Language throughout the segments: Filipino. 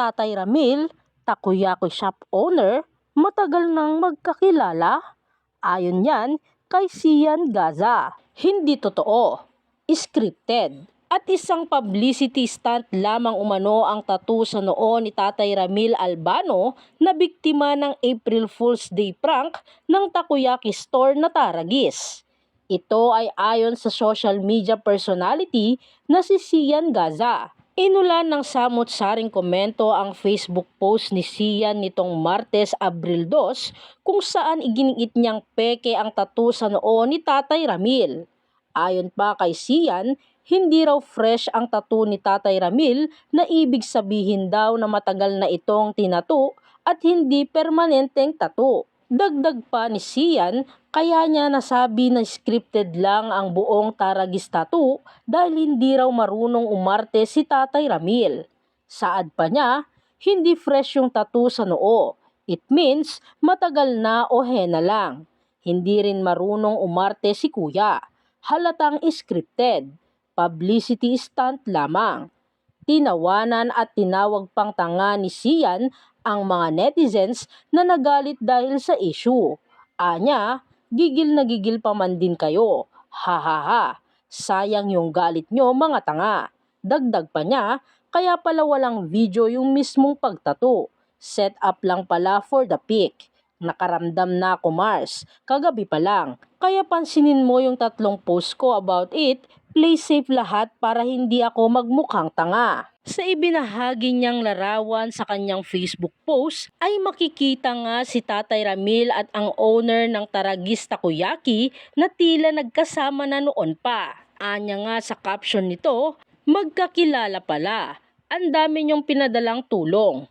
Tatay Ramil, takoyaki shop owner, matagal nang magkakilala? Ayon yan kay Sian Gaza. Hindi totoo. Scripted. At isang publicity stunt lamang umano ang tattoo sa noo ni Tatay Ramil Albano na biktima ng April Fool's Day prank ng takoyaki store na Taragis. Ito ay ayon sa social media personality na si Sian Gaza. Inulan ng samot-saring komento ang Facebook post ni Sian nitong Martes, Abril 2 kung saan iginiit niyang peke ang tattoo sa noo ni Tatay Ramil. Ayon pa kay Sian, hindi raw fresh ang tattoo ni Tatay Ramil na ibig sabihin daw na matagal na itong tinato at hindi permanenteng tattoo. Dagdag pa ni Sian, kaya niya nasabi na scripted lang ang buong Taragis tattoo dahil hindi raw marunong umarte si Tatay Ramil. Saad pa niya, hindi fresh yung tattoo sa noo. It means matagal na o hena lang. Hindi rin marunong umarte si kuya. Halatang scripted. Publicity stunt lamang. Tinawanan at tinawag pang tanga ni Sian ang mga netizens na nagalit dahil sa issue. Anya, gigil na gigil pa man din kayo. Ha ha ha, sayang yung galit nyo mga tanga. Dagdag pa niya, kaya pala walang video yung mismong pagtato. Set up lang pala for the pic. Nakaramdam na ako Mars, kagabi pa lang. Kaya pansinin mo yung tatlong post ko about it, play safe lahat para hindi ako magmukhang tanga. Sa ibinahagi niyang larawan sa kanyang Facebook post ay makikita nga si Tatay Ramil at ang owner ng Taragis Takoyaki na tila nagkasama na noon pa. Anya nga sa caption nito, magkakilala pala. Ang dami niyong pinadalang tulong.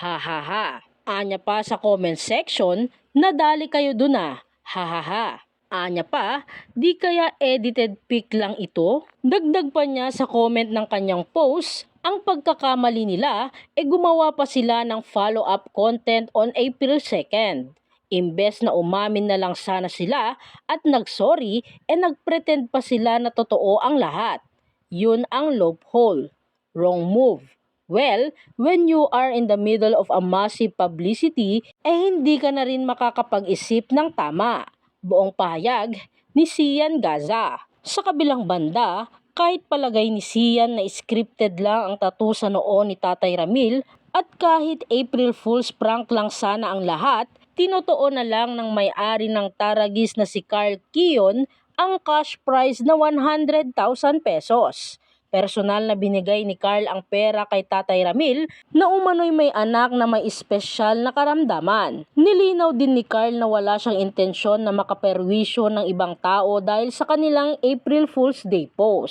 Ha ha ha. Anya pa sa comment section, nadali kayo dun ah. Ha ha ha. Anya pa, di kaya edited pic lang ito? Dagdag pa niya sa comment ng kanyang post, ang pagkakamali nila e gumawa pa sila ng follow-up content on April 2nd. Imbes na umamin na lang sana sila at nagsorry e nagpretend pa sila na totoo ang lahat. Yun ang loophole. Wrong move. Well, when you are in the middle of a massive publicity, eh hindi ka na rin makakapag-isip ng tama. Buong pahayag ni Sian Gaza. Sa kabilang banda, kahit palagay ni Sian na scripted lang ang tattoo sa noo ni Tatay Ramil at kahit April Fool's prank lang sana ang lahat, tinotoo na lang ng may-ari ng Taragis na si Carl Kion ang cash prize na 100,000 pesos. Personal na binigay ni Carl ang pera kay Tatay Ramil na umano'y may anak na may espesyal na karamdaman. Nilinaw din ni Carl na wala siyang intensyon na makaperwisyo ng ibang tao dahil sa kanilang April Fool's Day post.